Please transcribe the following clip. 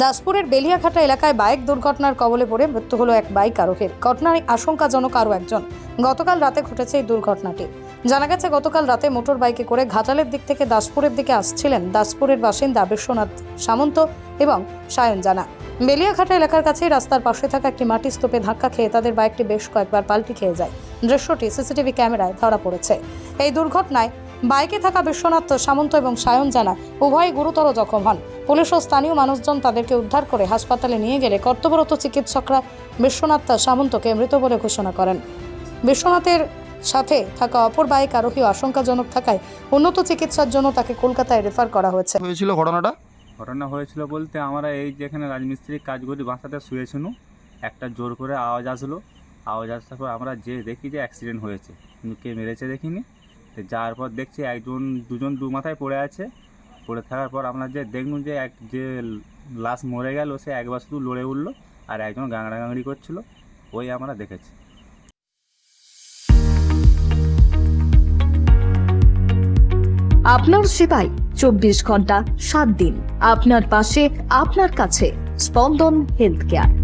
দাসপুরের বেলিয়াঘাটা এলাকায় বাইক দুর্ঘটনার কবলে পড়ে মৃত্যু হলো এক বাইক আরোহীর। ঘটনায় আশঙ্কাজনক আরও একজন। গতকাল রাতে ঘটেছে এই দুর্ঘটনাটি। জানা গেছে, গতকাল রাতে মোটর বাইকে করে ঘাটালের দিক থেকে দাসপুরের দিকে আসছিলেন দাসপুরের বাসিন্দা বিশ্বনাথ সামন্ত এবং সায়ন জানা। বেলিয়াঘাটা এলাকার কাছেই রাস্তার পাশে থাকা একটি মাটি স্তূপে ধাক্কা খেয়ে তাদের বাইকটি বেশ কয়েকবার পাল্টি খেয়ে যায়। দৃশ্যটি সিসিটিভি ক্যামেরায় ধরা পড়েছে। এই দুর্ঘটনায় বাইকে থাকা বিশ্বনাথ সামন্ত এবং সায়ন জানা উভয়ই গুরুতর জখম হন। পুলিশ ও স্থানীয় মানুষজন তাদেরকে উদ্ধার করে হাসপাতালে নিয়ে গেলে কর্তব্যরত চিকিৎসকরা বিশ্বনাথ সামন্তকে মৃত বলে ঘোষণা করেন। বিশ্বনাথের সাথে থাকা অপর বাইক আরোহী আশঙ্কাজনক থাকায় উন্নত চিকিৎসার জন্য তাকে কলকাতায় রেফার করা হয়েছে। হয়েছিল ঘটনাটা? ঘটনা হয়েছিল বলতে আমরা এই যেখানে রাজমিস্ত্রির কাজ করি বাসাতে শুয়েছিল একটা জোর করে আওয়াজ আসলো। আওয়াজ আসার পর আমরা যে দেখি যে অ্যাক্সিডেন্ট হয়েছে। কিন্তু কে মেরেছে দেখিনি। যাওয়ার পর দেখছি একজন, দুজন দু মাথায় পড়ে আছে। পড়ে থাকার পর আপনার যে দেখুন যে এক, যে লাশ মরে গেল, সে একবার শুধু লড়ে উঠল আর একজন গাংড়া গাংড়ি করছিল। ওই আমরা দেখেছি। আপনার সেবায় চব্বিশ ঘণ্টা, সাত দিন। আপনার পাশে, আপনার কাছে, স্পন্দন হেলথ কেয়ার।